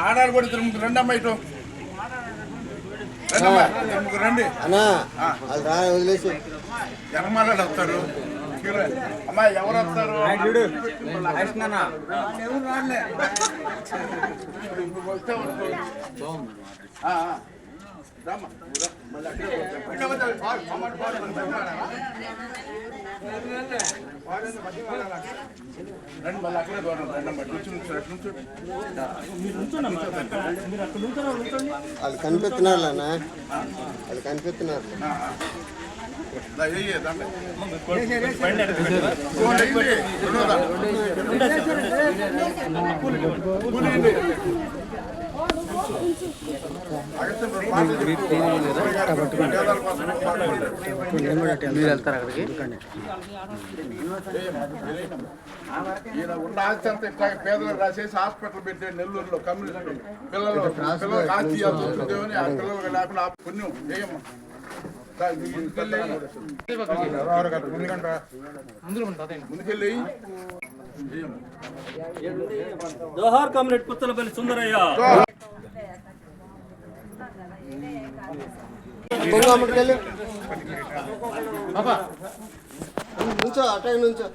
ఆడారు కూడా ముగ్గురు రండి అమ్మా ఇటు ముగ్గురు రండి అన్నా వదిలేసి. జనమాలాడు వస్తారు క్యూలో. అమ్మా ఎవరు వస్తారు ఇప్పుడు వస్తే రండి మళ్ళీ అక్కడే దూరం రండి అమ్మా. కూర్చుని కూర్చో, అటు నుంచో. వాళ్ళు కనిపెత్తున్నారు అన్న వాళ్ళు కనిపెత్తున్నారు ఆ, మీరు వెళ్తారు అక్కడికి ఈయన ఉన్న ఆస్తి అంతా ఇట్లా పేదలకు రాసేసి హాస్పిటల్ పెట్టే నెల్లూరులో కమ్యూనిస్టులు పిల్లలు పిల్లలకు ఆస్తి ఆ పిల్లలకు లేకుండా ఆ పుణ్యం చేయమ్మా ముందుకెళ్ళి జోహార్ కామ్రేడ్ పుత్తలపల్లి సుందరయ్య. నుంచో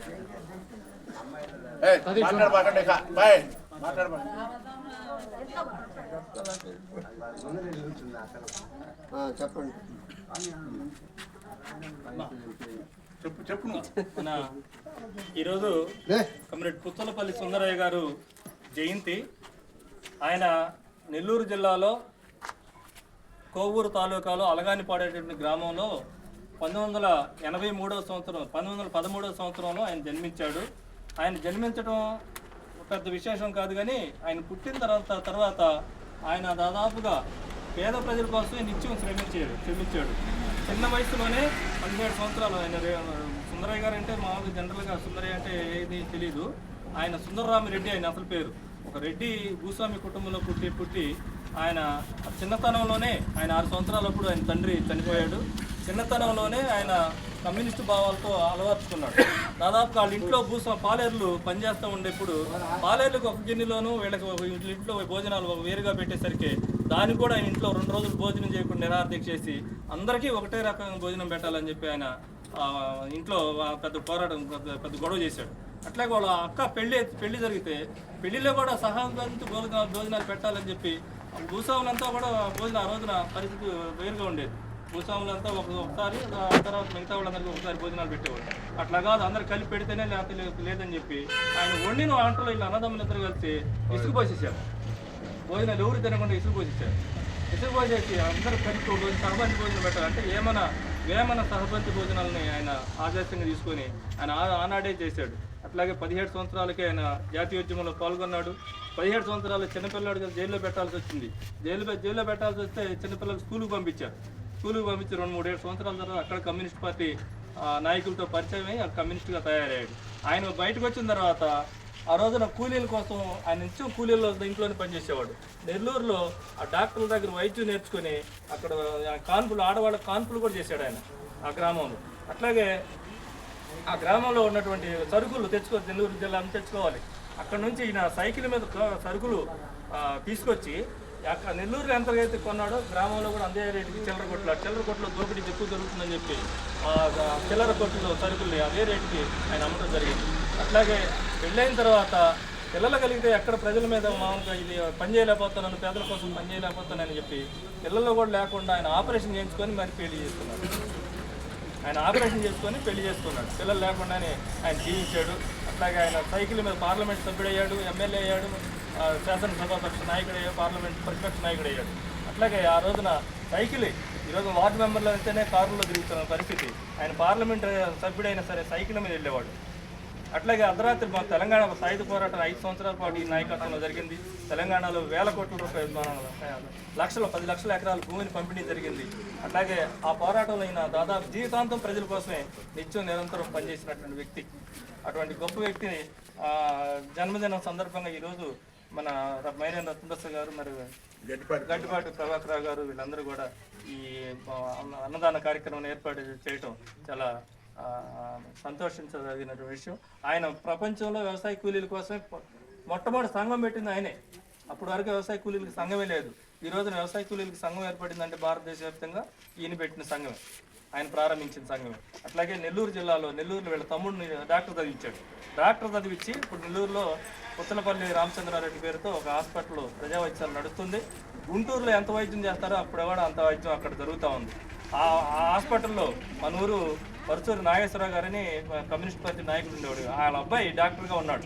చెప్పండి. చెప్పు చెప్పు ఈరోజు కమ్రేడ్ పుత్తలపల్లి సుందరయ్య గారు జయంతి. ఆయన నెల్లూరు జిల్లాలో కోవూరు తాలూకాలో అలగానిపాడేటువంటి గ్రామంలో పంతొమ్మిది వందల ఎనభై మూడవ సంవత్సరం పంతొమ్మిది వందల పదమూడవ సంవత్సరంలో ఆయన జన్మించాడు. ఆయన జన్మించడం పెద్ద విశేషం కాదు కానీ ఆయన పుట్టిన తర్వాత తర్వాత ఆయన దాదాపుగా పేద ప్రజల కోసమే నిత్యం శ్రమించాడు శ్రమించాడు. చిన్న వయసులోనే పదిహేడు సంవత్సరాలు ఆయన సుందరయ్య గారు అంటే మామూలుగా జనరల్గా సుందరయ్య అంటే ఏది తెలియదు ఆయన సుందరరామిరెడ్డి ఆయన అసలు పేరు. ఒక రెడ్డి భూస్వామి కుటుంబంలో పుట్టి పుట్టి ఆయన చిన్నతనంలోనే ఆయన ఆరు సంవత్సరాలప్పుడు ఆయన తండ్రి చనిపోయాడు. చిన్నతనంలోనే ఆయన కమ్యూనిస్టు భావాలతో అలవర్చుకున్నాడు. దాదాపు వాళ్ళ ఇంట్లో భూస్వా పాలేర్లు పనిచేస్తూ ఉండేప్పుడు పాలేర్లకు ఒక గిన్నెలోను వీళ్ళకి ఒక ఇంట్లో భోజనాలు ఒక వేరుగా పెట్టేసరికి దానికి కూడా ఆయన ఇంట్లో రెండు రోజులు భోజనం చేయకుండా నిరార్థిక చేసి అందరికీ ఒకటే రకంగా భోజనం పెట్టాలని చెప్పి ఆయన ఇంట్లో పెద్ద పోరాటం పెద్ద పెద్ద గొడవ చేశాడు. అట్లాగే వాళ్ళ అక్క పెళ్ళి పెళ్ళి జరిగితే పెళ్ళిలో కూడా సహానుభూతి భోజనాలు పెట్టాలని చెప్పి భూస్వాములంతా కూడా భోజనం ఆ రోజున పరిస్థితి వేరుగా ఉండేది. భూస్వాములంతా ఒక ఒకసారి ఆ తర్వాత మిగతా వాళ్ళందరికీ ఒకసారి భోజనాలు పెట్టేవాళ్ళు. అట్లా కాదు అందరు కలిపి పెడితేనే లేకపోతే లేదని చెప్పి ఆయన వండిన వంటలో ఇలా అన్నదమ్ములందరూ ఇద్దరు కలిసి ఇసుకు పోసేసారు భోజనాలు ఎవరు తినకుండా ఇసుకు పోసేసారు ఇసుకు పోసేసి అందరూ కలిపి రోజు సహబంతి భోజనం పెట్టారు. అంటే ఏమైనా వేమన సహబంతి భోజనాలని ఆయన ఆదర్శంగా తీసుకొని ఆయన ఆ- ఆనాడే చేశాడు. అట్లాగే పదిహేడు సంవత్సరాలకే ఆయన జాతీయోద్యమంలో పాల్గొన్నాడు. పదిహేడు సంవత్సరాలు చిన్నపిల్లాడు కదా జైల్లో పెట్టాల్సి వచ్చింది. జైలు జైల్లో పెట్టాల్సి వస్తే చిన్నపిల్లలు స్కూల్కి పంపించారు. స్కూల్కి పంపించి రెండు మూడేడు సంవత్సరాల తర్వాత అక్కడ కమ్యూనిస్ట్ పార్టీ ఆ, నాయకులతో పరిచయం అయ్యి కమ్యూనిస్ట్గా తయారయ్యాడు. ఆయన బయటకు వచ్చిన తర్వాత ఆ రోజున కూలీల కోసం ఆయన నిత్యం కూలీల ఇంట్లోనే పనిచేసేవాడు. నెల్లూరులో ఆ డాక్టర్ల దగ్గర వైద్యం నేర్చుకుని అక్కడ కాన్పులు ఆడవాళ్ళ కాన్పులు కూడా చేశాడు ఆయన ఆ గ్రామంలో. అట్లాగే ఆ గ్రామంలో ఉన్నటువంటి సరుకులు తెచ్చుకో నెల్లూరు జిల్లా తెచ్చుకోవాలి. అక్కడ నుంచి ఈయన సైకిల్ మీద సరుకులు తీసుకొచ్చి అక్కడ నెల్లూరులో ఎంత అయితే కొన్నాడో గ్రామంలో కూడా అందే రేటుకి చిల్లర కొట్లు చిల్లర కొట్లో దోపిడీ ఎక్కువ జరుగుతుందని చెప్పి చిల్లర కొట్టులో సరుకుల్ని అదే రేటుకి ఆయన అమ్మటం జరిగింది. అట్లాగే పెళ్ళైన తర్వాత పిల్లలు కలిగితే ఎక్కడ ప్రజల మీద మామూలుగా ఇది పనిచేయలేకపోతున్నాను పేదల కోసం పనిచేయలేకపోతున్నానని చెప్పి పిల్లలు కూడా లేకుండా ఆయన ఆపరేషన్ చేయించుకొని మరి పెళ్ళి చేస్తున్నారు. ఆయన ఆపరేషన్ చేసుకొని పెళ్ళి చేసుకున్నాడు. పిల్లలు లేకుండానే ఆయన జీవించాడు. అట్లాగే ఆయన సైకిల్ మీద పార్లమెంట్ సభ్యుడయ్యాడు ఎమ్మెల్యే అయ్యాడు శాసనసభాపక్ష నాయకుడు అయ్యాడు పార్లమెంట్ ప్రతిపక్ష నాయకుడు అయ్యాడు. అట్లాగే ఆ రోజున సైకిల్ ఈరోజు వార్డు మెంబర్లు అయితేనే కారులో తిరుగుతున్న పరిస్థితి. ఆయన పార్లమెంట్ సభ్యుడైనా సరే సైకిల్ మీద వెళ్ళేవాడు. అట్లాగే అర్ధరాత్రి మా తెలంగాణ సాయుధ పోరాటం ఐదు సంవత్సరాల పాటు ఈ నాయకత్వంలో జరిగింది. తెలంగాణలో వేల కోట్ల రూపాయలు లక్షల పది లక్షల ఎకరాల భూమిని పంపిణీ జరిగింది. అట్లాగే ఆ పోరాటంలో అయిన దాదాపు జీవితాంతం ప్రజల కోసమే నిత్యం నిరంతరం పనిచేసినటువంటి వ్యక్తి. అటువంటి గొప్ప వ్యక్తిని ఆ, జన్మదినం సందర్భంగా ఈరోజు మన మైరేన్ రత్నదర్శ గారు మరి గడ్డిపాటి ప్రభాకర్ రావు గారు వీళ్ళందరూ కూడా ఈ అన్నదాన కార్యక్రమం ఏర్పాటు చేయటం చాలా సంతోషించదగిన విషయం. ఆయన ప్రపంచంలో వ్యవసాయ కూలీల కోసమే మొట్టమొదటి సంఘం పెట్టింది ఆయనే. అప్పుడు వరకు వ్యవసాయ కూలీలకు సంఘమే లేదు. ఈ రోజున వ్యవసాయ కూలీలకు సంఘం ఏర్పడిందంటే భారతదేశ వ్యాప్తంగా ఈయన పెట్టిన సంఘమే. ఆయన ప్రారంభించిన సంఘమే. అట్లాగే నెల్లూరు జిల్లాలో నెల్లూరులో వీళ్ళ తమ్ముడిని డాక్టర్ చదివించాడు. డాక్టర్ చదివించి ఇప్పుడు నెల్లూరులో పుత్తలపల్లి రామచంద్రారెడ్డి పేరుతో ఒక హాస్పిటల్ ప్రజా వైద్యాలు నడుస్తుంది. గుంటూరులో ఎంత వైద్యం చేస్తారో అప్పుడు కూడా అంత వైద్యం అక్కడ జరుగుతూ ఉంది. ఆ ఆ హాస్పిటల్లో మన ఊరు పరుచూరు నాగేశ్వరరావు గారని కమ్యూనిస్ట్ పార్టీ నాయకుడు ఉండేవాడు. వాళ్ళ అబ్బాయి డాక్టర్గా ఉన్నాడు.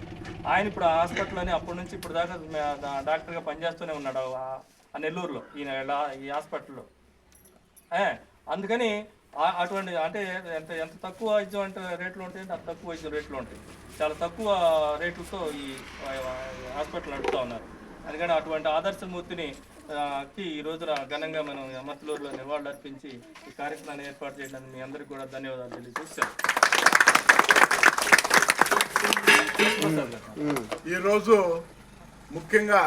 ఆయన ఇప్పుడు ఆ హాస్పిటల్లోనే అప్పటి నుంచి ఇప్పుడు దాకా డాక్టర్గా పనిచేస్తూనే ఉన్నాడు ఆ- నెల్లూరులో ఈయన ఈ హాస్పిటల్లో. అందుకని అటువంటి అంటే ఎంత ఎంత తక్కువ వైద్యం అంటే రేట్లు ఉంటాయి అంత తక్కువ వైద్యం రేట్లు ఉంటాయి. చాలా తక్కువ రేట్లతో ఈ హాస్పిటల్ నడుపుతూ ఉన్నారు. అందుకని అటువంటి ఆదర్శమూర్తిని కి ఈ రోజున ఘనంగా మనం అమర్తలూరులో నివాళులు అర్పించి ఈ కార్యక్రమాన్ని ఏర్పాటు చేయడానికి మీ అందరికీ కూడా ధన్యవాదాలు తెలియజేస్తాను ఈరోజు ముఖ్యంగా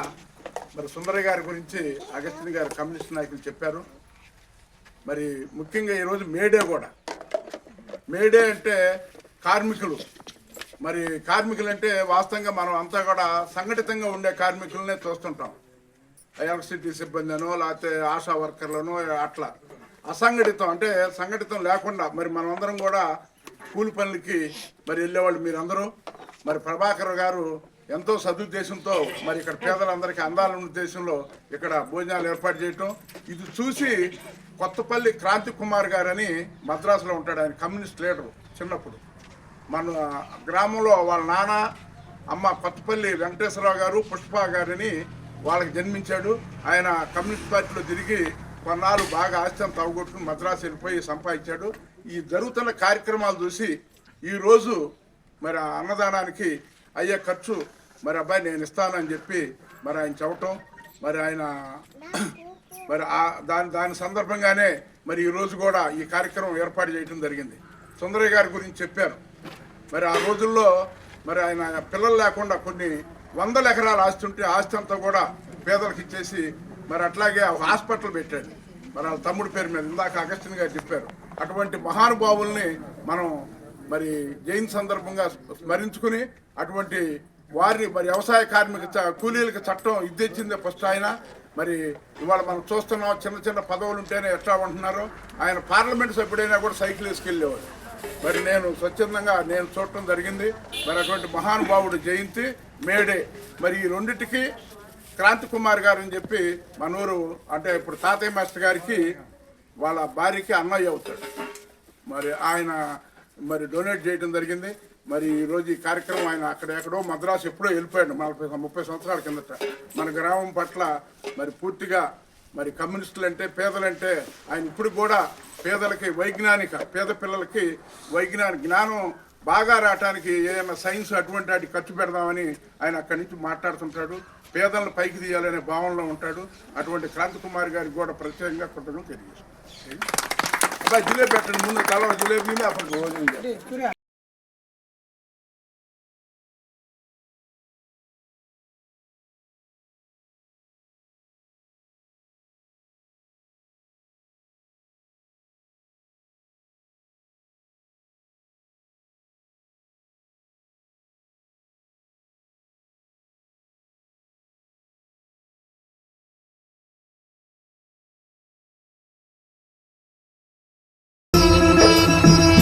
మరి సుందరయ్య గారి గురించి అగస్టిన్ గారు కమ్యూనిస్ట్ నాయకులు చెప్పారు. మరి ముఖ్యంగా ఈరోజు మేడే కూడా. మేడే అంటే కార్మికులు. మరి కార్మికులు అంటే వాస్తవంగా మనం అంతా కూడా సంఘటితంగా ఉండే కార్మికులనే చూస్తుంటాం. ఎలక్ట్రిసిటీ సిబ్బంది అనో లేకపోతే ఆశా వర్కర్లనో అట్లా. అసంఘటితం అంటే సంఘటితం లేకుండా మరి మనమందరం కూడా కూలి పనులకి మరి వెళ్ళేవాళ్ళు మీరందరూ. మరి ప్రభాకర్ గారు ఎంతో సదుద్దేశంతో మరి ఇక్కడ పేదలందరికీ అందాలన్న ఉద్దేశంలో ఇక్కడ భోజనాలు ఏర్పాటు చేయటం. ఇది చూసి కొత్తపల్లి క్రాంతి కుమార్ గారని మద్రాసులో ఉంటాడు ఆయన కమ్యూనిస్ట్ లీడరు చిన్నప్పుడు. మన గ్రామంలో వాళ్ళ నాన్న అమ్మ కొత్తపల్లి వెంకటేశ్వరరావు గారు పుష్ప గారిని వాళ్ళకి జన్మించాడు. ఆయన కమ్యూనిస్ట్ పార్టీలో తిరిగి కొన్నాళ్ళు బాగా ఆస్తి తవ్వగొట్టుకుని మద్రాసు వెళ్ళిపోయి సంపాదించాడు. ఈ జరుగుతున్న కార్యక్రమాలు చూసి ఈరోజు మరి అన్నదానానికి అయ్యే ఖర్చు మరి అబ్బాయి నేను ఇస్తానని చెప్పి మరి ఆయన చెప్పటం. మరి ఆయన మరి ఆ దాని దాని సందర్భంగానే మరి ఈ రోజు కూడా ఈ కార్యక్రమం ఏర్పాటు చేయడం జరిగింది. సుందరయ్య గారి గురించి చెప్పారు మరి ఆ రోజుల్లో మరి ఆయన పిల్లలు లేకుండా కొన్ని వందల ఎకరాల ఆస్తి ఉంటే ఆస్తి అంతా కూడా పేదలకు ఇచ్చేసి మరి అట్లాగే ఒక హాస్పిటల్ పెట్టాడు. మరి వాళ్ళ తమ్ముడు పేరు మీద ఇందాక అగస్టిన్ గారు చెప్పారు. అటువంటి మహానుభావుల్ని మనం మరి జైన్ సందర్భంగా స్మరించుకుని అటువంటి వారిని మరి వ్యవసాయ కార్మిక చ- కూలీలకు చట్టం ఇది ఫస్ట్ ఆయన. మరి ఇవాళ మనం చూస్తున్నాం చిన్న చిన్న పదవులు ఉంటేనే ఎట్లా ఉంటున్నారో. ఆయన పార్లమెంట్ సభ్యుడైనా కూడా సైకిల్ వేసుకెళ్ళేవాడు. మరి నేను స్వచ్ఛందంగా నేను చూడటం జరిగింది. మరి అటువంటి మహానుభావుడు జయంతి మేడే. మరి ఈ రెండిటికి క్రాంతి కుమార్ గారు అని చెప్పి మన ఊరు అంటే ఇప్పుడు తాతయ్య మాస్టర్ గారికి వాళ్ళ భార్యకి అన్నయ్య అవుతాడు. మరి ఆయన మరి డొనేట్ చేయడం జరిగింది. మరి ఈ ఈ కార్యక్రమం ఆయన అక్కడ ఎక్కడో మద్రాసు ఎప్పుడో వెళ్ళిపోయాడు. నలభై ముప్పై సంవత్సరాల కిందట. మన గ్రామం పట్ల మరి పూర్తిగా మరి కమ్యూనిస్టులు అంటే పేదలంటే ఆయన ఇప్పుడు కూడా పేదలకి వైజ్ఞానిక పేద పిల్లలకి వైజ్ఞానిక జ్ఞానం బాగా రావటానికి ఏదైనా సైన్స్ అటువంటి వాటికి ఖర్చు పెడదామని ఆయన అక్కడి నుంచి మాట్లాడుతుంటాడు. పేదలను పైకి తీయాలనే భావనలో ఉంటాడు. అటువంటి క్రాంతి కుమార్ గారికి కూడా ప్రత్యేకంగా కృతజ్ఞతలు తెలియజేస్తున్నాను. అబ్బాయి జిలేబీ పెట్టండి ముందు కలవ జిలేబీ అప్పుడు భోజనం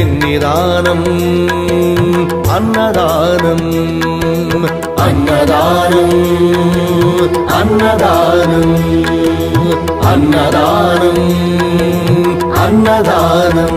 పెన్నిదానం అన్నదానం అన్నదానం అన్నదానం అన్నదానం అన్నదానం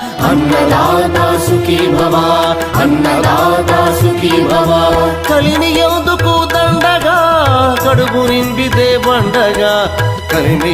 అన్నదాత సుఖీ భవ అన్నదాత సుఖీ భవ కలిని ఎందుకు దండగా కడుగు నింపితే బండగా కలిమి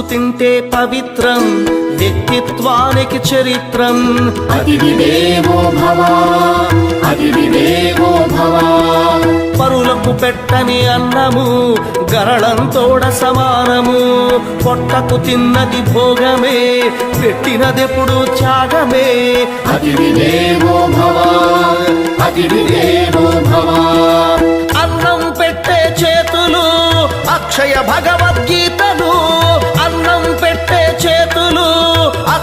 పంచుకు తింటే పవిత్రం వ్యక్తిత్వానికి చరిత్రం. అతిథి దేవో భవ అతిథి దేవో భవ. పరులకు పెట్టని అన్నము గరళంతోడ సమానము. పొట్టకు తిన్నది భోగమే పెట్టినదెప్పుడు త్యాగమే. అతిథి దేవో భవ అతిథి దేవో భవ. అన్నం పెట్టే చేతులు అక్షయ భగవద్గీతలు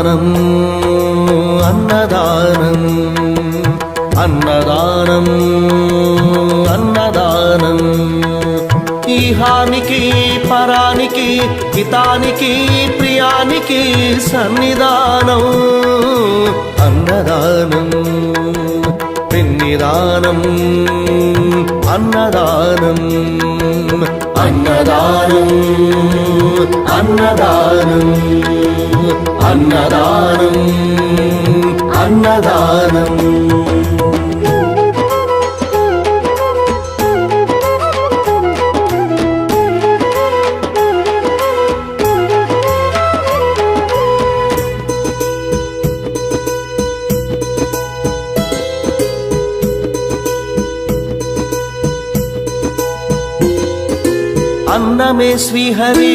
అన్నదానం అన్నదానం అన్నదానం. అన్నదానం ఈహానికి పరానికి హితానికి ప్రియానికి సన్నిధానం అన్నదానం. పిన్నిదానం అన్నదానం అన్నదానం అన్నదానం అన్నదానం అన్నదానం అన్నమే శ్రీహరి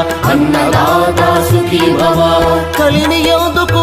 అన్నదాత సుఖీ భవ. కలిని ఎందుకు